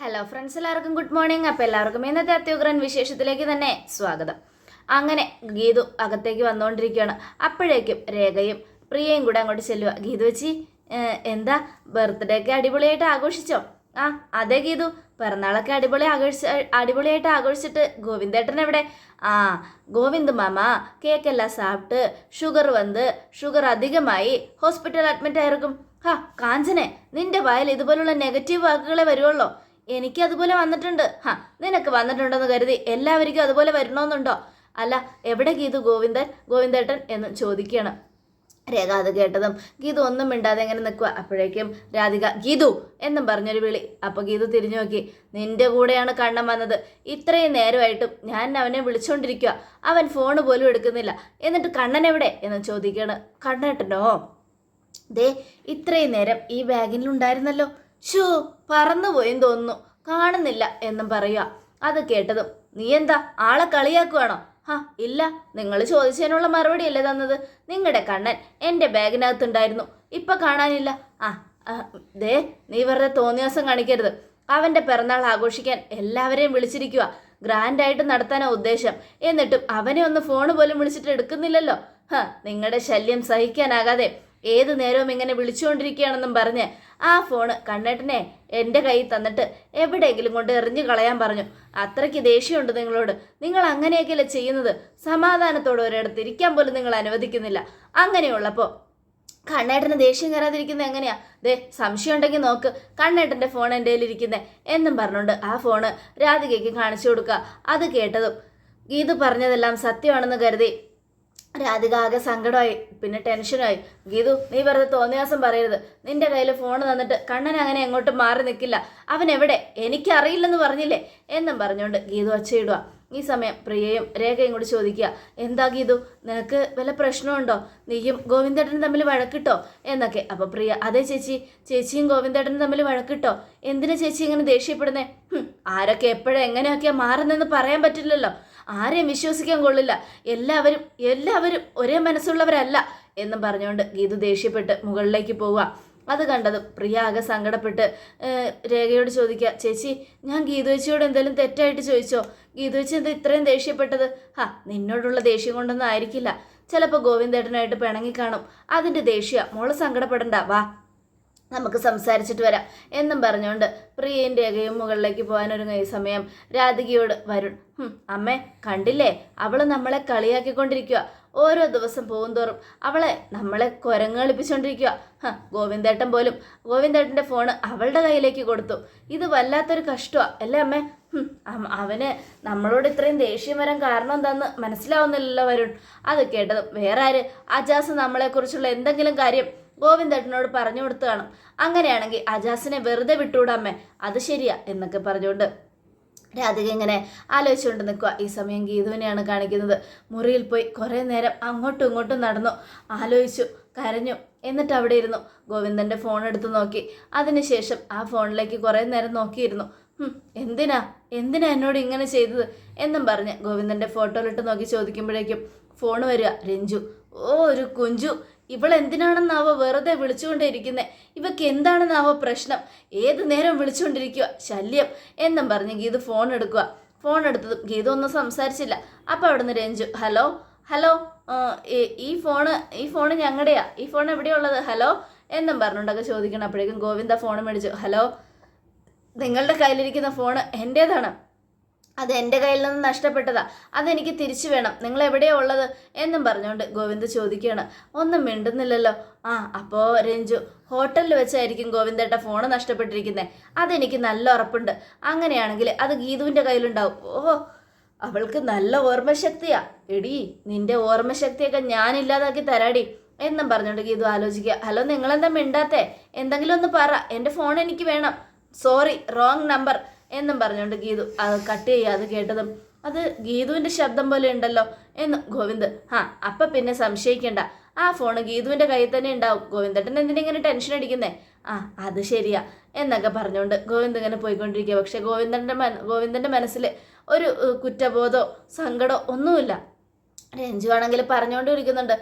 Hello friends എല്ലാവർക്കും good morning അപ്പോൾ എല്ലാവർക്കും ഇന്നത്തെ അത്യുഗ്രൻ വിശേഷത്തിലേക്ക് തന്നെ സ്വാഗതം. അങ്ങനെ ഗീതു അകത്തേക്ക് വന്നുകൊണ്ടിരിക്കുകയാണ് അപ്പോഴേക്കും രേഖയും പ്രിയയും കൂടെ അങ്ങോട്ട് ചെല്ലുക ഗീതു വെച്ചി എന്താ? ബർത്ത്ഡേക്ക് അടിപൊളിയായിട്ട് ആഘോഷിച്ചോ? ആ അതെ ഗീതു. പിറന്നാളൊക്കെ അടിപൊളി ആഘോഷിച്ച് അടിപൊളിയായിട്ട് ആഘോഷിച്ചിട്ട് ഗോവിന്ദേട്ടൻ എവിടെ? ആ ഗോവിന്ദ് മാമ കേക്കെല്ലാം സാപ്പിട്ട് ഷുഗർ വന്ന് ഷുഗർ അധികമായി ഹോസ്പിറ്റൽ അഡ്മിറ്റ് ആയിരിക്കും. ഹാ കാഞ്ചനെ നിന്റെ വായിൽ ഇതുപോലുള്ള നെഗറ്റീവ് വാക്കുകളെ വരുവുള്ളോ? എനിക്ക് അതുപോലെ വന്നിട്ടുണ്ട്. ഹാ നിനക്ക് വന്നിട്ടുണ്ടെന്ന് കരുതി എല്ലാവർക്കും അതുപോലെ വരണമെന്നുണ്ടോ? അല്ല എവിടെ ഗീതു ഗോവിന്ദൻ ഗോവിന്ദേട്ടൻ എന്ന് ചോദിക്കുകയാണ്. രേഖ അത് കേട്ടതും ഗീതു ഒന്നും മിണ്ടാതെ എങ്ങനെ നിൽക്കുക അപ്പോഴേക്കും രാധിക ഗീതു എന്നും പറഞ്ഞൊരു വിളി. അപ്പോൾ ഗീതു തിരിഞ്ഞു നോക്കി. നിന്റെ കൂടെയാണ് കണ്ണം വന്നത്. ഇത്രയും നേരമായിട്ടും ഞാൻ അവനെ വിളിച്ചുകൊണ്ടിരിക്കുക അവൻ ഫോൺ പോലും എടുക്കുന്നില്ല. എന്നിട്ട് കണ്ണൻ എവിടെ എന്ന് ചോദിക്കുകയാണ്. കണ്ണേട്ടനോ? ദേ ഇത്രയും നേരം ഈ ബാഗിലുണ്ടായിരുന്നല്ലോ ഷോ പറന്നുപോയെന്ന് തോന്നുന്നു. കാണുന്നില്ല എന്നും പറയുക. അത് കേട്ടതും നീ എന്താ ആളെ കളിയാക്കുവാണോ? ഹാ ഇല്ല. നിങ്ങൾ ചോദിച്ചതിനുള്ള മറുപടി അല്ലേ തന്നത്. നിങ്ങളുടെ കണ്ണൻ എന്റെ ബാഗിനകത്തുണ്ടായിരുന്നു. ഇപ്പൊ കാണാനില്ല. ആ ദേ നീ വെറുതെ തോന്നിയാസം കാണിക്കരുത്. അവന്റെ പിറന്നാൾ ആഘോഷിക്കാൻ എല്ലാവരെയും വിളിച്ചിരിക്കുക ഗ്രാൻഡായിട്ട് നടത്താനാ ഉദ്ദേശം. എന്നിട്ടും അവനെ ഒന്ന് ഫോൺ പോലും വിളിച്ചിട്ട് എടുക്കുന്നില്ലല്ലോ. ഹ നിങ്ങളുടെ ശല്യം സഹിക്കാനാകാതെ ഏത് നേരവും ഇങ്ങനെ വിളിച്ചുകൊണ്ടിരിക്കുകയാണെന്നും പറഞ്ഞ് ആ ഫോണ് കണ്ണേട്ടനെ എന്റെ കയ്യിൽ തന്നിട്ട് എവിടെയെങ്കിലും കൊണ്ട് എറിഞ്ഞു കളയാൻ പറഞ്ഞു. അത്രയ്ക്ക് ദേഷ്യമുണ്ട് നിങ്ങളോട്. നിങ്ങൾ അങ്ങനെയൊക്കെയല്ലേ ചെയ്യുന്നത്? സമാധാനത്തോടെ ഒരിടത്ത് ഇരിക്കാൻ പോലും നിങ്ങൾ അനുവദിക്കുന്നില്ല. അങ്ങനെയുള്ളപ്പോൾ കണ്ണേട്ടന് ദേഷ്യം കയറാതിരിക്കുന്നത് എങ്ങനെയാ? ദേ സംശയം ഉണ്ടെങ്കിൽ നോക്ക്. കണ്ണേട്ടന്റെ ഫോൺ എന്റെ കയ്യിലിരിക്കുന്നത് എന്നും പറഞ്ഞുകൊണ്ട് ആ ഫോണ് രാധികയ്ക്ക് കാണിച്ചു കൊടുക്കുക. അത് കേട്ടതും ഗീതു പറഞ്ഞതെല്ലാം സത്യമാണെന്ന് കരുതി രാധിക ആകെ സങ്കടമായി പിന്നെ ടെൻഷനായി. ഗീതു നീ വെറുതെ തോന്നിയാസം പറയരുത്. നിന്റെ കയ്യിൽ ഫോൺ തന്നിട്ട് കണ്ണൻ അങ്ങനെ എങ്ങോട്ട് മാറി നിൽക്കില്ല അവൻ എവിടെ? എനിക്കറിയില്ലെന്ന് പറഞ്ഞില്ലേ? എന്നും പറഞ്ഞുകൊണ്ട് ഗീതു ഒച്ചയിടുക ഈ സമയം പ്രിയയും രേഖയും കൂടി ചോദിക്കുക എന്താ ഗീതു? നിനക്ക് വല്ല പ്രശ്നമുണ്ടോ? നീയും ഗോവിന്ദേട്ടനും തമ്മിൽ വഴക്കിട്ടോ? എന്നൊക്കെ. അപ്പോൾ പ്രിയ അതെ ചേച്ചി. ചേച്ചിയും ഗോവിന്ദേട്ടനും തമ്മിൽ വഴക്കിട്ടോ? എന്തിനാ ചേച്ചി ഇങ്ങനെ ദേഷ്യപ്പെടുന്നേ? ആരൊക്കെ എപ്പോഴും എങ്ങനെയൊക്കെയാ മാറുന്നെന്ന് പറയാൻ പറ്റില്ലല്ലോ. ആരെയും വിശ്വസിക്കാൻ കൊള്ളില്ല. എല്ലാവരും എല്ലാവരും ഒരേ മനസ്സുള്ളവരല്ല എന്നും പറഞ്ഞുകൊണ്ട് ഗീതു ദേഷ്യപ്പെട്ട് മുകളിലേക്ക് പോവുക. അത് കണ്ടതും പ്രിയ ആകെ സങ്കടപ്പെട്ട് രേഖയോട് ചോദിക്കുക ചേച്ചി ഞാൻ ഗീതുവച്ചിയോട് എന്തെങ്കിലും തെറ്റായിട്ട് ചോദിച്ചോ? ഗീതു ചേച്ചി എന്താ ഇത്രയും ദേഷ്യപ്പെട്ടത്? ഹാ നിന്നോടുള്ള ദേഷ്യം കൊണ്ടൊന്നും ആയിരിക്കില്ല. ചിലപ്പോൾ ഗോവിന്ദേട്ടനായിട്ട് പിണങ്ങി കാണും. അതിന്റെ ദേഷ്യ മോൾ സങ്കടപ്പെടണ്ട വാ. നമുക്ക് സംസാരിച്ചിട്ട് വരാം. എന്നും പറഞ്ഞുകൊണ്ട് പ്രിയേന്റെ അകയും മുകളിലേക്ക് പോകാനൊരുങ്ങിയ സമയം രാധികയോട് വരുൺ അമ്മ കണ്ടില്ലേ? അവൾ നമ്മളെ കളിയാക്കിക്കൊണ്ടിരിക്കുക ഓരോ ദിവസം പോകുന്തോറും അവളെ നമ്മളെ കൊരങ്ങളിപ്പിച്ചുകൊണ്ടിരിക്കുക ഗോവിന്ദേട്ടൻ പോലും ഗോവിന്ദേട്ടന്റെ ഫോണ് അവളുടെ കയ്യിലേക്ക് കൊടുത്തു. ഇത് വല്ലാത്തൊരു കഷ്ടമാണ് അല്ലേ അമ്മേ? അവന് നമ്മളോട് ഇത്രയും ദേഷ്യം വരാൻ കാരണം എന്താന്ന് മനസ്സിലാവുന്നില്ലല്ലോ വരുൺ. അത് കേട്ടതും വേറെ ആര് അജാസ് നമ്മളെക്കുറിച്ചുള്ള എന്തെങ്കിലും കാര്യം ഗോവിന്ദേട്ടനോട് പറഞ്ഞു കൊടുത്തു കാണും. അങ്ങനെയാണെങ്കിൽ അജാസിനെ വെറുതെ വിട്ടുകൂടാമ്മേ അത് ശരിയാ എന്നൊക്കെ പറഞ്ഞുകൊണ്ട് രാധിക ഇങ്ങനെ ആലോചിച്ചുകൊണ്ട് നിൽക്കുക ഈ സമയം ഗീതുവിനെയാണ് കാണിക്കുന്നത്. മുറിയിൽ പോയി കുറേ നേരം അങ്ങോട്ടും ഇങ്ങോട്ടും നടന്നു. ആലോചിച്ചു കരഞ്ഞു. എന്നിട്ട് അവിടെ ഇരുന്നു. ഗോവിന്ദന്റെ ഫോൺ എടുത്ത് നോക്കി. അതിനുശേഷം ആ ഫോണിലേക്ക് കുറേ നേരം നോക്കിയിരുന്നു. എന്തിനാ? എന്തിനാ എന്നോട് ഇങ്ങനെ ചെയ്തത്? എന്നും പറഞ്ഞ് ഗോവിന്ദന്റെ ഫോട്ടോയിലിട്ട് നോക്കി ചോദിക്കുമ്പോഴേക്കും ഫോൺ വരിക. രഞ്ജു ഓ ഒരു കുഞ്ചു. ഇവളെന്തിനാണെന്നാവോ വെറുതെ വിളിച്ചുകൊണ്ടിരിക്കുന്നത് ഇവക്ക് എന്താണെന്നാവോ പ്രശ്നം? ഏത് നേരം വിളിച്ചുകൊണ്ടിരിക്കുക? ശല്യം. എന്നും പറഞ്ഞ് ഗീത് ഫോൺ എടുക്കുക. ഫോൺ എടുത്തതും ഗീത ഒന്നും സംസാരിച്ചില്ല. അപ്പോൾ അവിടുന്ന് രഞ്ജു ഹലോ? ഹലോ? ഈ- ഈ ഫോണ് ഈ ഫോണ് ഞങ്ങളുടെയാ. ഈ ഫോൺ എവിടെയുള്ളത്? ഹലോ? എന്നും പറഞ്ഞുകൊണ്ടൊക്കെ ചോദിക്കണം. അപ്പോഴേക്കും ഗോവിന്ദ ഫോൺ മേടിച്ചു. ഹലോ? നിങ്ങളുടെ കയ്യിലിരിക്കുന്ന ഫോണ് എന്റേതാണ് അത് എന്റെ കയ്യിൽ നിന്ന് നഷ്ടപ്പെട്ടതാ. അതെനിക്ക് തിരിച്ചു വേണം. നിങ്ങൾ എവിടെയാണ് ഉള്ളത്? എന്നും പറഞ്ഞുകൊണ്ട് ഗോവിന്ദ് ചോദിക്കുകയാണ്. ഒന്നും മിണ്ടുന്നില്ലല്ലോ. ആ അപ്പോൾ രഞ്ജു ഹോട്ടലിൽ വെച്ചായിരിക്കും ഗോവിന്ദേട്ട ഫോണ് നഷ്ടപ്പെട്ടിരിക്കുന്നത് അതെനിക്ക് നല്ല ഉറപ്പുണ്ട്. അങ്ങനെയാണെങ്കിൽ അത് ഗീതുവിന്റെ കയ്യിലുണ്ടാവും. ഓ അവൾക്ക് നല്ല ഓർമ്മശക്തിയാ. എടി നിന്റെ ഓർമ്മശക്തിയൊക്കെ ഞാനില്ലാതാക്കി തരാടി. എന്നും പറഞ്ഞുകൊണ്ട് ഗീതു ആലോചിക്കുക. ഹലോ നിങ്ങളെന്താ മിണ്ടാത്തേ? എന്തെങ്കിലും ഒന്ന് പറ. എന്റെ ഫോൺ എനിക്ക് വേണം. സോറി റോങ് നമ്പർ എന്നും പറഞ്ഞുകൊണ്ട് ഗീതു അത് കട്ട് ചെയ്യാതെ കേട്ടതും. അത് ഗീതുവിന്റെ ശബ്ദം പോലെ ഉണ്ടല്ലോ എന്ന് ഗോവിന്ദ് ആ അപ്പം പിന്നെ സംശയിക്കണ്ട. ആ ഫോൺ ഗീതുവിന്റെ കയ്യിൽ തന്നെ ഉണ്ടാവും. ഗോവിന്ദേട്ടൻ എന്തിനാ ഇങ്ങനെ ടെൻഷൻ അടിക്കുന്നേ? ആ അത് ശരിയാ എന്നൊക്കെ പറഞ്ഞുകൊണ്ട് ഗോവിന്ദ് ഇങ്ങനെ പോയിക്കൊണ്ടിരിക്കുക. പക്ഷെ ഗോവിന്ദന്റെ മന ഗോവിന്ദന്റെ മനസ്സിൽ ഒരു കുറ്റബോധോ സങ്കടമോ ഒന്നുമില്ല. രഞ്ജു ആണെങ്കിൽ പറഞ്ഞുകൊണ്ടിരിക്കുന്നുണ്ട്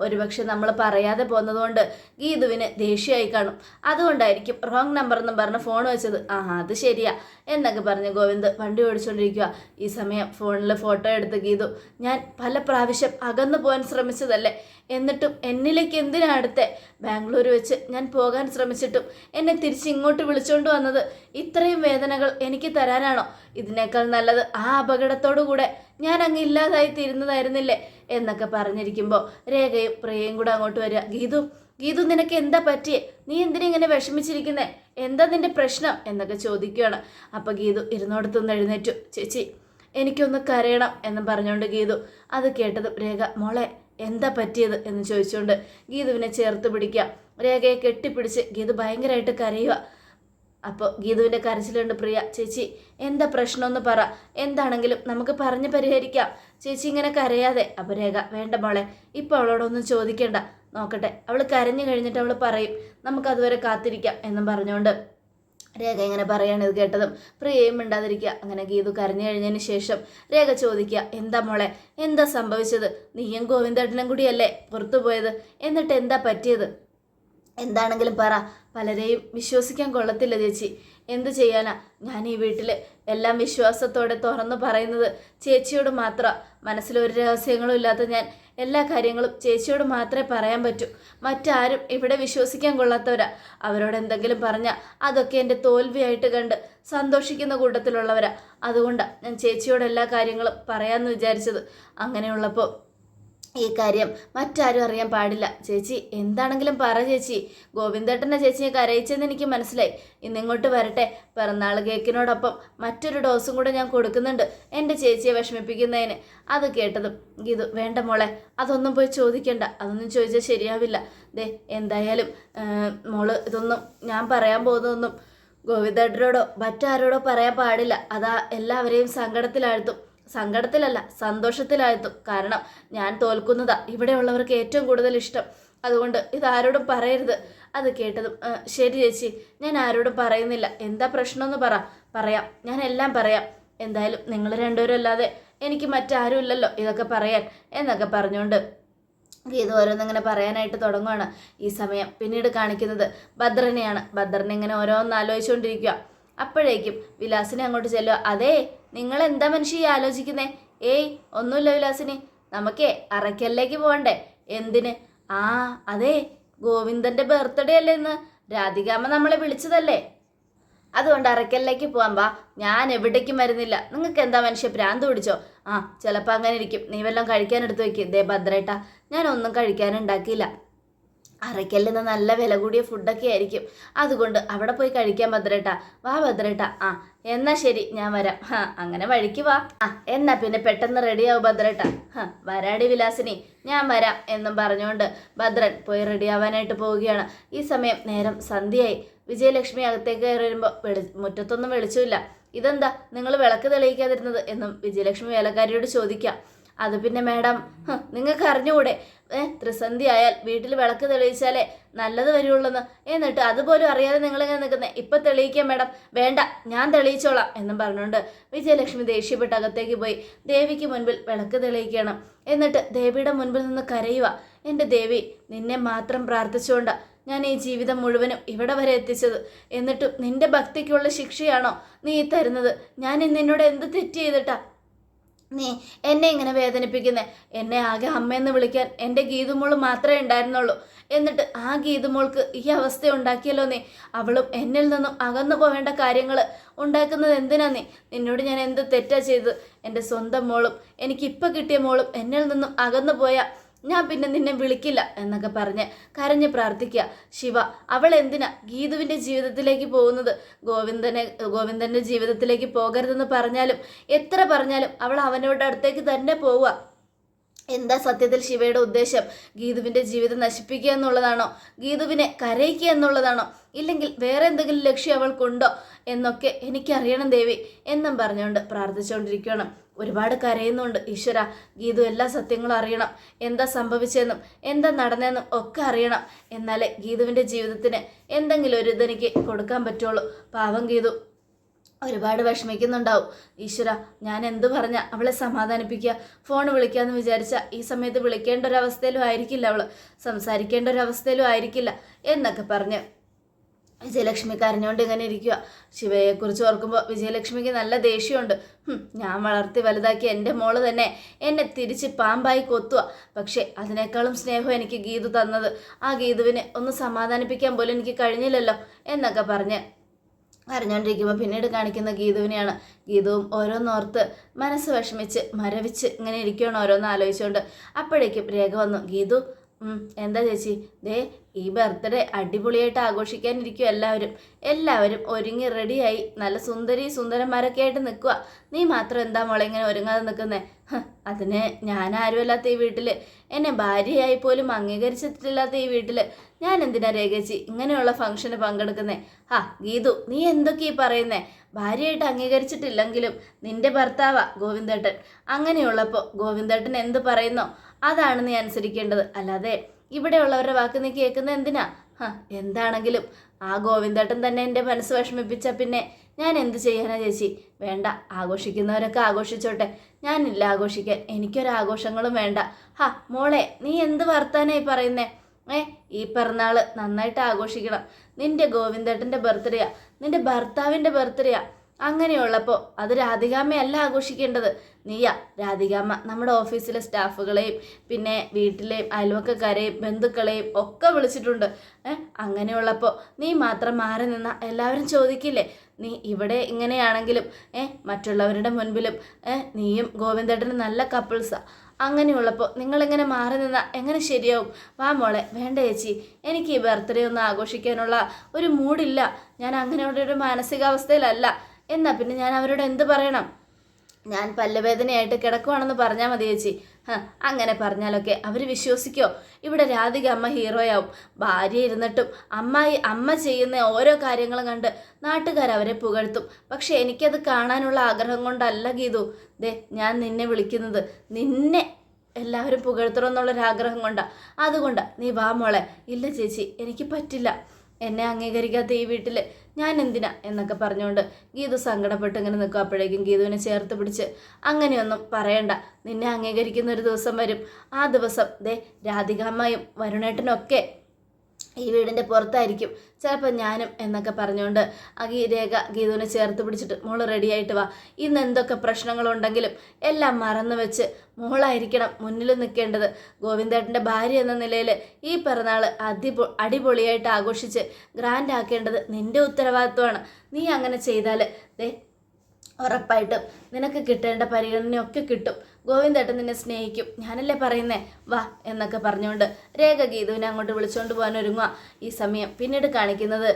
ഒരുപക്ഷെ നമ്മൾ പറയാതെ പോകുന്നതുകൊണ്ട് ഗീതുവിന് ദേഷ്യമായി കാണും. അതുകൊണ്ടായിരിക്കും റോങ് നമ്പർ എന്നും പറഞ്ഞ് ഫോൺ വെച്ചത്. ആ അത് ശരിയാ എന്നൊക്കെ പറഞ്ഞ് ഗോവിന്ദ്. വണ്ടി ഓടിച്ചുകൊണ്ടിരിക്കുക ഈ സമയം ഫോണിൽ ഫോട്ടോ എടുത്ത് ഗീതു ഞാൻ പല പ്രാവശ്യം അകന്നു പോകാൻ ശ്രമിച്ചതല്ലേ? എന്നിട്ടും എന്നിലേക്ക് എന്തിനാ ബാംഗ്ലൂർ വെച്ച് ഞാൻ പോകാൻ ശ്രമിച്ചിട്ടും എന്നെ തിരിച്ച് ഇങ്ങോട്ട് വിളിച്ചുകൊണ്ട് വന്നത് ഇത്രയും വേദനകൾ എനിക്ക് തരാനാണോ? ഇതിനേക്കാൾ നല്ലത് ആ അപകടത്തോടു കൂടെ ഞാൻ അങ്ങ് ഇല്ലാതായി തീരുന്നതായിരുന്നില്ലേ? എന്നൊക്കെ പറഞ്ഞിരിക്കുമ്പോൾ രേഖയും പ്രിയയും കൂടെ അങ്ങോട്ട് വരിക. ഗീതു ഗീതു നിനക്ക് എന്താ പറ്റിയേ? നീ എന്തിനാ ഇങ്ങനെ വിഷമിച്ചിരിക്കുന്നേ? എന്താ നിന്റെ പ്രശ്നം? എന്നൊക്കെ ചോദിക്കുകയാണ്. അപ്പോൾ ഗീതു ഇരുന്നോടത്തുനിന്ന് എഴുന്നേറ്റു. ചേച്ചി എനിക്കൊന്ന് കരയണം എന്ന് പറഞ്ഞുകൊണ്ട് ഗീതു അത് കേട്ടതും രേഖ മോളെ എന്താ പറ്റിയത്? എന്ന് ചോദിച്ചുകൊണ്ട് ഗീതുവിനെ ചേർത്ത് പിടിക്കുക. രേഖയെ കെട്ടിപ്പിടിച്ച് ഗീതു ഭയങ്കരമായിട്ട് കരയുക. അപ്പോൾ ഗീതുവിന്റെ കരച്ചിലുണ്ട് പ്രിയ. ചേച്ചി എന്താ പ്രശ്നമെന്ന് പറ. എന്താണെങ്കിലും നമുക്ക് പറഞ്ഞ് പരിഹരിക്കാം. ചേച്ചി ഇങ്ങനെ കരയാതെ. അപ്പോൾ രേഖ വേണ്ട മോളെ ഇപ്പോൾ അവളോടൊന്നും ചോദിക്കേണ്ട. നോക്കട്ടെ അവൾ കരഞ്ഞു കഴിഞ്ഞിട്ട് അവൾ പറയും നമുക്ക് അതുവരെ കാത്തിരിക്കാം എന്നും പറഞ്ഞുകൊണ്ട് രേഖ ഇങ്ങനെ പറയാണ് ഇത് കേട്ടതും. പ്രിയയും മിണ്ടാതിരിക്കുക. അങ്ങനെ ഗീതു കരഞ്ഞു കഴിഞ്ഞതിന് ശേഷം രേഖ ചോദിക്കുക എന്താ മോളെ എന്താ സംഭവിച്ചത്? നീയും ഗോവിന്ദേട്ടനും കൂടിയല്ലേ പുറത്തു പോയത് എന്നിട്ട് എന്താ പറ്റിയത്? എന്താണെങ്കിലും പറ. പലരെയും വിശ്വസിക്കാൻ കൊള്ളത്തില്ല ചേച്ചി. എന്ത് ചെയ്യാനാ? ഞാൻ ഈ വീട്ടിൽ എല്ലാം വിശ്വാസത്തോടെ തുറന്നു പറയുന്നത് ചേച്ചിയോട് മാത്രം. മനസ്സിലൊരു രഹസ്യങ്ങളും ഇല്ലാത്ത ഞാൻ എല്ലാ കാര്യങ്ങളും ചേച്ചിയോട് മാത്രമേ പറയാൻ പറ്റൂ. മറ്റാരും ഇവിടെ വിശ്വസിക്കാൻ കൊള്ളാത്തവരാ. അവരോട് എന്തെങ്കിലും പറഞ്ഞാൽ അതൊക്കെ എന്റെ തോൽവിയായിട്ട് കണ്ട് സന്തോഷിക്കുന്ന കൂട്ടത്തിലുള്ളവരാ. അതുകൊണ്ടാണ് ഞാൻ ചേച്ചിയോട് എല്ലാ കാര്യങ്ങളും പറയാമെന്ന് വിചാരിച്ചത്. അങ്ങനെയുള്ളപ്പോൾ ഈ കാര്യം മറ്റാരും അറിയാൻ പാടില്ല. ചേച്ചി എന്താണെങ്കിലും പറ ചേച്ചി. ഗോവിന്ദേട്ടനെ ചേച്ചിയെ കരയിച്ചെന്ന് എനിക്ക് മനസ്സിലായി. ഇന്നിങ്ങോട്ട് വരട്ടെ. പിറന്നാൾ കേക്കിനോടൊപ്പം മറ്റൊരു ഡോസും കൂടെ ഞാൻ കൊടുക്കുന്നുണ്ട്. എന്റെ ചേച്ചിയെ വിഷമിപ്പിക്കുന്നതിന്. അത് കേട്ടതും ഗീതു വേണ്ട മോളെ. അതൊന്നും പോയി ചോദിക്കണ്ട. അതൊന്നും ചോദിച്ചാൽ ശരിയാവില്ല. ദേ എന്തായാലും മോൾ ഇതൊന്നും ഞാൻ പറയാൻ പോകുന്നതൊന്നും ഗോവിന്ദേട്ടനോടോ മറ്റാരോടോ പറയാൻ പാടില്ല. അതാ എല്ലാവരെയും സങ്കടത്തിലാഴ്ത്തും. സങ്കടത്തിലല്ല സന്തോഷത്തിലായിരുന്നു. കാരണം ഞാൻ തോൽക്കുന്നതാ ഇവിടെയുള്ളവർക്ക് ഏറ്റവും കൂടുതൽ ഇഷ്ടം. അതുകൊണ്ട് ഇതാരോടും പറയരുത്. അത് കേട്ടതും ശരി ചേച്ചി ഞാൻ ആരോടും പറയുന്നില്ല. എന്താ പ്രശ്നമെന്ന് പറ. പറയാം. ഞാൻ എല്ലാം പറയാം. എന്തായാലും നിങ്ങൾ രണ്ടുപേരും അല്ലാതെ എനിക്ക് മറ്റാരും ഇല്ലല്ലോ ഇതൊക്കെ പറയാൻ എന്നൊക്കെ പറഞ്ഞുകൊണ്ട് ഗീത ഓരോന്നിങ്ങനെ പറയാനായിട്ട് തുടങ്ങുവാണ് ഈ സമയം. പിന്നീട് കാണിക്കുന്നത് ഭദ്രനെയാണ്. ഭദ്രനെ ഇങ്ങനെ ഓരോന്ന് ആലോചിച്ചുകൊണ്ടിരിക്കുക അപ്പോഴേക്കും വിലാസിനെ അങ്ങോട്ട് ചെല്ലുക അതേ നിങ്ങൾ എന്താ മനുഷ്യ ഈ ആലോചിക്കുന്നേ? ഏയ് ഒന്നുമില്ല വിലാസിനി. നമുക്കേ അറയ്ക്കലിലേക്ക് പോകണ്ടേ എന്തിന്? ആ അതെ ഗോവിന്ദന്റെ ബർത്ത്ഡേ അല്ലേ ഇന്ന്. രാധികാമ്മ നമ്മളെ വിളിച്ചതല്ലേ? അതുകൊണ്ട് അറയ്ക്കലിലേക്ക് പോകാൻ വാ. ഞാൻ എവിടേക്കും വരുന്നില്ല. നിങ്ങൾക്ക് എന്താ മനുഷ്യ പ്രാന്ത് പിടിച്ചോ? ആ ചിലപ്പോൾ അങ്ങനെ ഇരിക്കും. നീ വല്ലതും കഴിക്കാൻ എടുത്തു വയ്ക്ക് ദേ ഭദ്രേട്ടാ ഞാൻ ഒന്നും കഴിക്കാനുണ്ടാക്കിയില്ല അറയ്ക്കലിൽ നിന്ന് നല്ല വില കൂടിയ ഫുഡൊക്കെ ആയിരിക്കും. അതുകൊണ്ട് അവിടെ പോയി കഴിക്കാൻ ഭദ്രേട്ടാ. വാ ഭദ്രേട്ടാ. ആ എന്നാ ശരി ഞാൻ വരാം. ഹാ അങ്ങനെ വഴിക്ക് വാ. ആ എന്നാ പിന്നെ പെട്ടെന്ന് റെഡിയാവും ഭദ്രട്ടാ. ഹാ വരാടി വിലാസിനി ഞാൻ വരാം എന്നും പറഞ്ഞുകൊണ്ട് ഭദ്രൻ പോയി റെഡിയാവാനായിട്ട് പോവുകയാണ്. ഈ സമയം നേരം സന്ധ്യയായി. വിജയലക്ഷ്മി അകത്തേക്ക് കയറി വരുമ്പോൾ വെളി മുറ്റത്തൊന്നും വെളിച്ചില്ല ഇതെന്താ നിങ്ങൾ വിളക്ക് തെളിയിക്കാതിരുന്നത് എന്നും വിജയലക്ഷ്മി വേലക്കാരിയോട് ചോദിക്കാം. അത് പിന്നെ മാഡം നിങ്ങൾക്ക് അറിഞ്ഞുകൂടെ ഏഹ് ത്രിസന്ധി ആയാൽ വീട്ടിൽ വിളക്ക് തെളിയിച്ചാലേ നല്ലത് വരുള്ളൂന്ന്. എന്നിട്ട് അതുപോലും അറിയാതെ നിങ്ങൾ ഇങ്ങനെ നിൽക്കുന്നത് ഇപ്പം തെളിയിക്കാം മാഡം. വേണ്ട ഞാൻ തെളിയിച്ചോളാം എന്നും പറഞ്ഞുകൊണ്ട് വിജയലക്ഷ്മി ദേഷ്യപ്പെട്ട് അകത്തേക്ക് പോയി. ദേവിക്ക് മുൻപിൽ വിളക്ക് തെളിയിക്കണം. എന്നിട്ട് ദേവിയുടെ മുൻപിൽ നിന്ന് കരയുക എന്റെ ദേവി നിന്നെ മാത്രം പ്രാർത്ഥിച്ചുകൊണ്ട് ഞാൻ ഈ ജീവിതം മുഴുവനും ഇവിടെ വരെ എത്തിച്ചത്. എന്നിട്ടും നിന്റെ ഭക്തിക്കുള്ള ശിക്ഷയാണോ നീ തരുന്നത്? ഞാൻ നിന്നോട് എന്ത് തെറ്റ് ചെയ്തിട്ടാ? നീ എന്നെ ഇങ്ങനെ വേദനിപ്പിക്കുന്നത് എന്നെ ആകെ അമ്മയെന്ന് വിളിക്കാൻ എന്റെ ഗീതുമോളും മാത്രമേ ഉണ്ടായിരുന്നുള്ളൂ. എന്നിട്ട് ആ ഗീതുമോൾക്ക് ഈ അവസ്ഥ ഉണ്ടാക്കിയല്ലോ നീ? അവളും എന്നിൽ നിന്നും അകന്നു പോവേണ്ട കാര്യങ്ങൾ ഉണ്ടാക്കുന്നത് എന്തിനാ നീ? നിന്നോട് ഞാൻ എന്ത് തെറ്റാ ചെയ്തത്? എന്റെ സ്വന്തം മോളും എനിക്കിപ്പോൾ കിട്ടിയ മോളും എന്നിൽ നിന്നും അകന്നു പോയ ഞാൻ പിന്നെ നിന്നെ വിളിക്കില്ല എന്നൊക്കെ പറഞ്ഞ് കരഞ്ഞ് പ്രാർത്ഥിക്കുക. ശിവ അവൾ എന്തിനാ ഗീതുവിന്റെ ജീവിതത്തിലേക്ക് പോകുന്നത്? ഗോവിന്ദനെ ഗോവിന്ദന്റെ ജീവിതത്തിലേക്ക് പോകരുതെന്ന് പറഞ്ഞാലും എത്ര പറഞ്ഞാലും അവൾ അവനോട് അടുത്തേക്ക് തന്നെ പോവുക. എന്താ സത്യത്തിൽ ശിവയുടെ ഉദ്ദേശം? ഗീതുവിന്റെ ജീവിതം നശിപ്പിക്കുക എന്നുള്ളതാണോ? ഗീതുവിനെ കരയിക്കുക എന്നുള്ളതാണോ? ഇല്ലെങ്കിൽ വേറെ എന്തെങ്കിലും ലക്ഷ്യം അവൾക്കുണ്ടോ എന്നൊക്കെ എനിക്കറിയണം ദേവി എന്നും പറഞ്ഞുകൊണ്ട് പ്രാർത്ഥിച്ചുകൊണ്ടിരിക്കണം ഒരുപാട് കരയുന്നുണ്ട്. ഈശ്വര ഗീതു എല്ലാ സത്യങ്ങളും അറിയണം. എന്താ സംഭവിച്ചതെന്നും എന്താ നടന്നതെന്നും ഒക്കെ അറിയണം. എന്നാലേ ഗീതുവിന്റെ ജീവിതത്തിന് എന്തെങ്കിലും ഒരു ഇതെനിക്ക് കൊടുക്കാൻ പറ്റുള്ളൂ. പാവം ഗീതു. ഒരുപാട് വിഷമിക്കുന്നുണ്ടാവും. ഈശ്വര ഞാൻ എന്തു പറഞ്ഞ അവളെ സമാധാനിപ്പിക്കുക ഫോൺ വിളിക്കാമെന്ന് വിചാരിച്ച ഈ സമയത്ത് വിളിക്കേണ്ട ഒരു അവസ്ഥയിലും ആയിരിക്കില്ല അവൾ സംസാരിക്കേണ്ട ഒരു അവസ്ഥയിലും ആയിരിക്കില്ല എന്നൊക്കെ പറഞ്ഞ് വിജയലക്ഷ്മി കരഞ്ഞുകൊണ്ട് ഇങ്ങനെ ഇരിക്കുക ശിവയെക്കുറിച്ച് ഓർക്കുമ്പോൾ വിജയലക്ഷ്മിക്ക് നല്ല ദേഷ്യമുണ്ട്. ഞാൻ വളർത്തി വലുതാക്കി എന്റെ മോൾ തന്നെ എന്നെ തിരിച്ച് പാമ്പായി കൊത്തുക പക്ഷേ അതിനേക്കാളും സ്നേഹം എനിക്ക് ഗീതു തന്നത്. ആ ഗീതുവിനെ ഒന്ന് സമാധാനിപ്പിക്കാൻ പോലും എനിക്ക് കഴിഞ്ഞില്ലല്ലോ എന്നൊക്കെ പറഞ്ഞ് കരഞ്ഞോണ്ടിരിക്കുമ്പോൾ പിന്നീട് കാണിക്കുന്ന ഗീതുവിനെയാണ്. ഗീതവും ഓരോന്നോർത്ത് മനസ്സ് വിഷമിച്ച് മരവിച്ച് ഇങ്ങനെ ഇരിക്കുകയാണ് ഓരോന്ന് ആലോചിച്ചുകൊണ്ട് അപ്പോഴേക്കും രേഖ വന്നു. ഗീതു എന്താ ചേച്ചി? ദേ ഈ ബർത്ത്ഡേ അടിപൊളിയായിട്ട് ആഘോഷിക്കാനിരിക്കും എല്ലാവരും. എല്ലാവരും ഒരുങ്ങി റെഡിയായി നല്ല സുന്ദരി സുന്ദരന്മാരൊക്കെ ആയിട്ട് നിൽക്കുക നീ മാത്രം എന്താ മോളെ ഇങ്ങനെ ഒരുങ്ങാതെ നിൽക്കുന്നേ അതിന് ഞാൻ ആരുമല്ലാത്ത ഈ വീട്ടിൽ എന്നെ ഭാര്യയായി പോലും അംഗീകരിച്ചിട്ടില്ലാത്ത ഈ വീട്ടിൽ ഞാൻ എന്തിനാ രേഖച്ചി ഇങ്ങനെയുള്ള ഫംഗ്ഷന് പങ്കെടുക്കുന്നേ? ആ ഗീതു നീ എന്തൊക്കെയീ പറയുന്നേ? ഭാര്യയായിട്ട് അംഗീകരിച്ചിട്ടില്ലെങ്കിലും നിന്റെ ഭർത്താവാ ഗോവിന്ദേട്ടൻ. അങ്ങനെയുള്ളപ്പോൾ ഗോവിന്ദേട്ടൻ എന്ത് പറയുന്നോ? അതാണ് നീ അനുസരിക്കേണ്ടത്. അല്ലാതെ ഇവിടെ ഉള്ളവരുടെ വാക്ക് നീ കേൾക്കുന്നത് എന്തിനാ? എന്താണെങ്കിലും. ആ ഗോവിന്ദേട്ടൻ തന്നെ എന്റെ മനസ്സ് വിഷമിപ്പിച്ച പിന്നെ ഞാൻ എന്ത് ചെയ്യാനാ ചേച്ചി? വേണ്ട ആഘോഷിക്കുന്നവരൊക്കെ ആഘോഷിച്ചോട്ടെ. ഞാനില്ല ആഘോഷിക്കാൻ. എനിക്കൊരാഘോഷങ്ങളും വേണ്ട. ഹാ മോളെ നീ എന്ത് വർത്താനായി പറയുന്നേ? ഏ ഈ പിറന്നാൾ നന്നായിട്ട് ആഘോഷിക്കണം. നിന്റെ ഗോവിന്ദേട്ടന്റെ ബർത്ത്ഡേയാ. നിന്റെ ഭർത്താവിന്റെ ബർത്ത്ഡേയാ. അങ്ങനെയുള്ളപ്പോൾ അത് രാധികാമ്മയല്ല ആഘോഷിക്കേണ്ടത്. നീയാ രാധികാമ്മ നമ്മുടെ ഓഫീസിലെ സ്റ്റാഫുകളെയും പിന്നെ വീട്ടിലെയും അയൽവക്കക്കാരെയും ബന്ധുക്കളെയും ഒക്കെ വിളിച്ചിട്ടുണ്ട്. അങ്ങനെയുള്ളപ്പോൾ നീ മാത്രം മാറി നിന്ന എല്ലാവരും ചോദിക്കില്ലേ? നീ ഇവിടെ ഇങ്ങനെയാണെങ്കിലും ഏഹ് മറ്റുള്ളവരുടെ മുൻപിലും ഏഹ് നീയും ഗോവിന്ദേട്ടനും നല്ല കപ്പിൾസാ. അങ്ങനെയുള്ളപ്പോൾ നിങ്ങളിങ്ങനെ മാറി നിന്ന എങ്ങനെ ശരിയാവും? വാ മോളെ വേണ്ട ചേച്ചി. എനിക്ക് ഈ ബർത്ത്ഡേ ഒന്നും ആഘോഷിക്കാനുള്ള ഒരു മൂഡില്ല. ഞാൻ അങ്ങനെയുള്ള ഒരു മാനസികാവസ്ഥയിലല്ല. എന്നാ പിന്നെ ഞാൻ അവരോട് എന്ത് പറയണം? ഞാൻ പല്ലുവേദനയായിട്ട് കിടക്കുവാണെന്ന് പറഞ്ഞാൽ മതി ചേച്ചി. അങ്ങനെ പറഞ്ഞാലൊക്കെ അവർ വിശ്വസിക്കോ? ഇവിടെ രാധിക അമ്മ ഹീറോയാവും. ഭാര്യ ഇരുന്നിട്ടും അമ്മായി അമ്മ ചെയ്യുന്ന ഓരോ കാര്യങ്ങളും കണ്ട് നാട്ടുകാർ അവരെ പുകഴ്ത്തും. പക്ഷേ എനിക്കത് കാണാനുള്ള ആഗ്രഹം കൊണ്ടല്ല ഗീതു. ദേ ഞാൻ നിന്നെ വിളിക്കുന്നത്. നിന്നെ എല്ലാവരും പുകഴ്ത്തണം എന്നുള്ളൊരാഗ്രഹം കൊണ്ടാ. അതുകൊണ്ടാ നീ വാ മോളെ. ഇല്ല ചേച്ചി എനിക്ക് പറ്റില്ല. എന്നെ അംഗീകരിക്കാത്ത ഈ വീട്ടിൽ ഞാൻ എന്തിനാ എന്നൊക്കെ പറഞ്ഞുകൊണ്ട് ഗീതു സങ്കടപ്പെട്ട് ഇങ്ങനെ നിൽക്കും. അപ്പോഴേക്കും ഗീതുവിനെ ചേർത്ത് പിടിച്ച് അങ്ങനെയൊന്നും പറയണ്ട. നിന്നെ അംഗീകരിക്കുന്ന ഒരു ദിവസം വരും. ആ ദിവസം ദേ രാധികാമ്മയും വരുണേട്ടനും ഒക്കെ ഈ വീടിന്റെ പുറത്തായിരിക്കും. ചിലപ്പോൾ ഞാനും എന്നൊക്കെ പറഞ്ഞുകൊണ്ട് ഗീ രേഖ ഗീതുവിനെ ചേർത്ത് പിടിച്ചിട്ട് മോൾ റെഡിയായിട്ട് വാ. ഇന്ന് എന്തൊക്കെ പ്രശ്നങ്ങളുണ്ടെങ്കിലും എല്ലാം മറന്നു വെച്ച് മോളായിരിക്കണം മുന്നിൽ നിൽക്കേണ്ടത്. ഗോവിന്ദേട്ടന്റെ ഭാര്യ എന്ന നിലയിൽ ഈ പിറന്നാൾ അടിപൊ അടിപൊളിയായിട്ട് ആഘോഷിച്ച് ഗ്രാൻഡ് ആക്കേണ്ടത് നിന്റെ ഉത്തരവാദിത്വമാണ്. നീ അങ്ങനെ ചെയ്താൽ ദേ ഉറപ്പായിട്ടും നിനക്ക് കിട്ടേണ്ട പരിഗണനയൊക്കെ കിട്ടും. ഗോവിന്ദേട്ടൻ നിന്നെ സ്നേഹിക്കും. ഞാനല്ലേ പറയുന്നേ? വാ എന്നൊക്കെ പറഞ്ഞുകൊണ്ട് രേഖ ഗീതുവിനെ അങ്ങോട്ട് വിളിച്ചുകൊണ്ട് പോകാൻ ഒരുങ്ങുക. ഈ സമയം പിന്നീട് കാണിക്കുന്നത്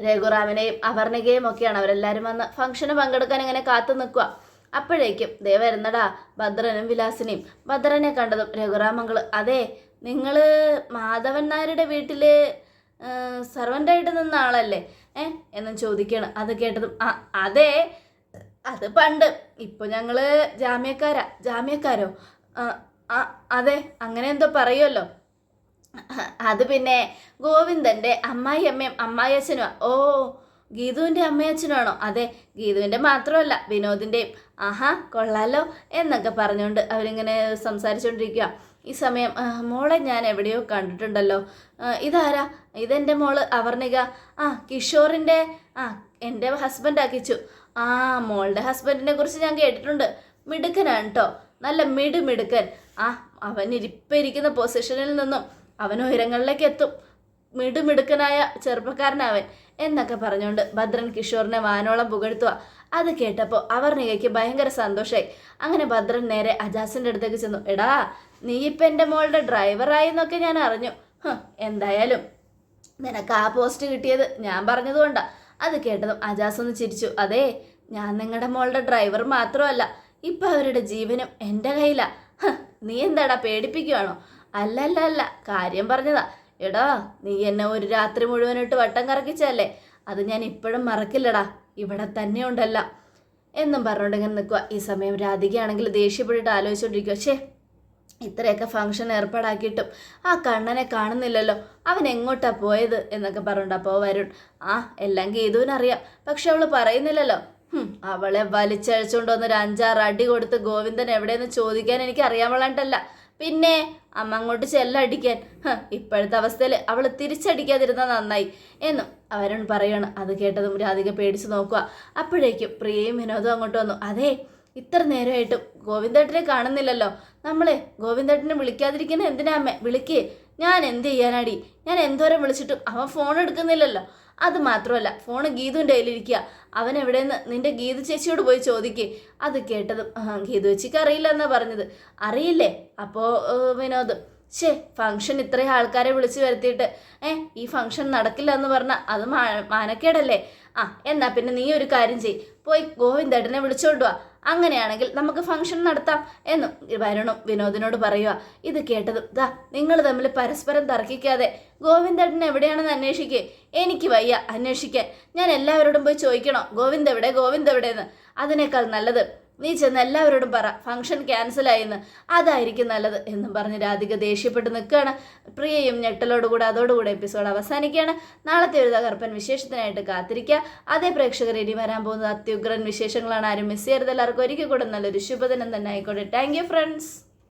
രഘുറാമിനെയും അപർണികയും ഒക്കെയാണ്. അവരെല്ലാവരും വന്ന് ഫംഗ്ഷന് പങ്കെടുക്കാൻ ഇങ്ങനെ കാത്തു നിൽക്കുക. അപ്പോഴേക്കും ദേ വരുന്നടാ ഭദ്രനും വിലാസിനെയും. ഭദ്രനെ കണ്ടതും രഘുറാമങ്ങൾ അതെ നിങ്ങൾ മാധവൻ നായരുടെ വീട്ടിൽ സർവന്റായിട്ട് നിന്ന ആളല്ലേ? ഏ? എന്നും ചോദിക്കുകയാണ്. അത് കേട്ടതും ആ അതെ അത് പണ്ട്. ഇപ്പൊ ഞങ്ങൾ ജാമ്യക്കാരാ. ജാമ്യക്കാരോ? അതെ. അങ്ങനെ എന്തോ പറയുമല്ലോ അത് പിന്നെ ഗോവിന്ദന്റെ അമ്മായി അമ്മയും അമ്മായി അച്ഛനുമാ. ഓ ഗീതുവിന്റെ അമ്മയച്ഛനാണോ അതെ ഗീതുവിന്റെ മാത്രമല്ല വിനോദിന്റെയും. ആഹാ കൊള്ളാലോ എന്നൊക്കെ പറഞ്ഞുകൊണ്ട് അവരിങ്ങനെ സംസാരിച്ചുകൊണ്ടിരിക്കുക ഈ സമയം മോളെ ഞാൻ എവിടെയോ കണ്ടിട്ടുണ്ടല്ലോ. ഇതാരാ? ഇതെന്റെ മോൾ അവർണിക. ആ കിഷോറിന്റെ ആ എന്റെ ഹസ്ബൻഡ് ആക്കിച്ചു ആ മോളുടെ ഹസ്ബൻഡിനെ കുറിച്ച് ഞാൻ കേട്ടിട്ടുണ്ട്. മിടുക്കനാണ് കേട്ടോ നല്ല മിടു മിടുക്കൻ ആ അവൻ ഇരിപ്പം പൊസിഷനിൽ നിന്നും അവൻ ഉയരങ്ങളിലേക്ക് എത്തും. മിടുമിടുക്കനായ ചെറുപ്പക്കാരനവൻ എന്നൊക്കെ പറഞ്ഞുകൊണ്ട് ഭദ്രൻ കിഷോറിനെ വാനോളം പുകഴ്ത്തുക അത് കേട്ടപ്പോൾ അവർ അവർണികയ്ക്ക് ഭയങ്കര സന്തോഷമായി അങ്ങനെ ഭദ്രൻ നേരെ അജാസിന്റെ അടുത്തേക്ക് ചെന്നു. എടാ നീ ഇപ്പം എന്റെ മോളുടെ ഡ്രൈവറായി എന്നൊക്കെ ഞാൻ അറിഞ്ഞു. എന്തായാലും നിനക്ക് ആ പോസ്റ്റ് കിട്ടിയത് ഞാൻ പറഞ്ഞതുകൊണ്ടാ. അത് കേട്ടതും അജാസ് ഒന്ന് ചിരിച്ചു. അതെ ഞാൻ നിങ്ങളുടെ മോളുടെ ഡ്രൈവർ മാത്രമല്ല ഇപ്പം അവരുടെ ജീവനും എന്റെ കയ്യിലാ. നീ എന്താടാ പേടിപ്പിക്കുവാണോ? അല്ല അല്ല അല്ല കാര്യം പറഞ്ഞതാ. എടാ നീ എന്നെ ഒരു രാത്രി മുഴുവനിട്ട് വട്ടം കറക്കിച്ചല്ലേ അത് ഞാൻ ഇപ്പോഴും മറക്കില്ലടാ. ഇവിടെ തന്നെ ഉണ്ടല്ല. എന്നും പറഞ്ഞുകൊണ്ട് ഇങ്ങനെ നിൽക്കുക ഈ സമയം രാധികയാണെങ്കിൽ ദേഷ്യപ്പെട്ടിട്ട് ആലോചിച്ചുകൊണ്ടിരിക്കുക ഷേ ഇത്രയൊക്കെ ഫംഗ്ഷൻ ഏർപ്പാടാക്കിയിട്ടും ആ കണ്ണനെ കാണുന്നില്ലല്ലോ. അവൻ എങ്ങോട്ടാ പോയത് എന്നൊക്കെ പറഞ്ഞിട്ട് അപ്പോൾ വരുൺ ആ എല്ലാം ഗീതുവിനറിയാം. പക്ഷെ അവൾ പറയുന്നില്ലല്ലോ. അവളെ വലിച്ചഴിച്ചുകൊണ്ട് വന്നൊരു അഞ്ചാറ് അടി കൊടുത്ത് ഗോവിന്ദൻ എവിടെയെന്ന് ചോദിക്കാൻ എനിക്ക് അറിയാൻ പാടില്ല പിന്നെ അമ്മ അങ്ങോട്ട് ചെല്ലടിക്കാൻ. ഇപ്പോഴത്തെ അവസ്ഥയിൽ അവൾ തിരിച്ചടിക്കാതിരുന്നാൽ നന്നായി. എന്നും അവരുൺ പറയാണ്. അത് കേട്ടതും രാധിക പേടിച്ച് നോക്കുക. അപ്പോഴേക്കും പ്രിയയും വിനോദവും അങ്ങോട്ട് വന്നു. അതെ ഇത്ര നേരമായിട്ടും ഗോവിന്ദേട്ടനെ കാണുന്നില്ലല്ലോ. നമ്മളെ ഗോവിന്ദേട്ടനെ വിളിക്കാതിരിക്കുന്ന എന്തിനാ അമ്മേ? വിളിക്കേ. ഞാൻ എന്ത് ചെയ്യാനാടി? ഞാൻ എന്തോരം വിളിച്ചിട്ടും അവൻ ഫോൺ എടുക്കുന്നില്ലല്ലോ. അത് മാത്രമല്ല ഫോൺ ഗീതുവിന്റെ കയ്യിലിരിക്കുക. അവൻ എവിടെയെന്ന് നിന്റെ ഗീതു ചേച്ചിയോട് പോയി ചോദിക്കേ. അത് കേട്ടതും ഗീതു ചേച്ചിക്ക് അറിയില്ല എന്നാ പറഞ്ഞത്. അറിയില്ലേ? അപ്പോൾ വിനോദ് ഛേ ഫംഗ്ഷൻ ഇത്രയും ആൾക്കാരെ വിളിച്ചു വരുത്തിയിട്ട് ഏ ഈ ഫംഗ്ഷൻ നടക്കില്ല എന്ന് പറഞ്ഞാൽ അത് മാനക്കേടല്ലേ? ആ എന്നാ പിന്നെ നീ ഒരു കാര്യം ചെയ് പോയി ഗോവിന്ദേട്ടനെ വിളിച്ചോണ്ട് വാ. അങ്ങനെയാണെങ്കിൽ നമുക്ക് ഫംഗ്ഷൻ നടത്താം എന്നും വരുണും വിനോദിനോട് പറയുക ഇത് കേട്ടതും ദാ നിങ്ങൾ തമ്മിൽ പരസ്പരം തർക്കിക്കാതെ ഗോവിന്ദേട്ടൻ എവിടെയാണെന്ന് അന്വേഷിക്കേ. എനിക്ക് വയ്യ അന്വേഷിക്കാൻ. ഞാൻ എല്ലാവരോടും പോയി ചോദിക്കണോ? ഗോവിന്ദ് എവിടെ? ഗോവിന്ദ് എവിടെയെന്ന്? അതിനേക്കാൾ നല്ലത് നീ ചെന്ന് എല്ലാവരോടും പറ ഫംഗ്ഷൻ ക്യാൻസലായെന്ന് അതായിരിക്കും നല്ലത് എന്നും പറഞ്ഞ് രാധിക ദേഷ്യപ്പെട്ട് നിൽക്കുകയാണ് പ്രിയയും ഞെട്ടലോടുകൂടെ അതോടുകൂടെ എപ്പിസോഡ് അവസാനിക്കുകയാണ്. നാളത്തെ ഒരു തകർപ്പൻ വിശേഷത്തിനായിട്ട് കാത്തിരിക്കുക അതേ പ്രേക്ഷകർ ഇനി വരാൻ പോകുന്നത് അത്യുഗ്രൻ വിശേഷങ്ങളാണ്. ആരും മിസ് ചെയ്യരുത്. എല്ലാവർക്കും ഒരിക്കൽ കൂടെ നല്ലൊരു ശുഭദിനം തന്നെ ആയിക്കോട്ടെ. Thank you friends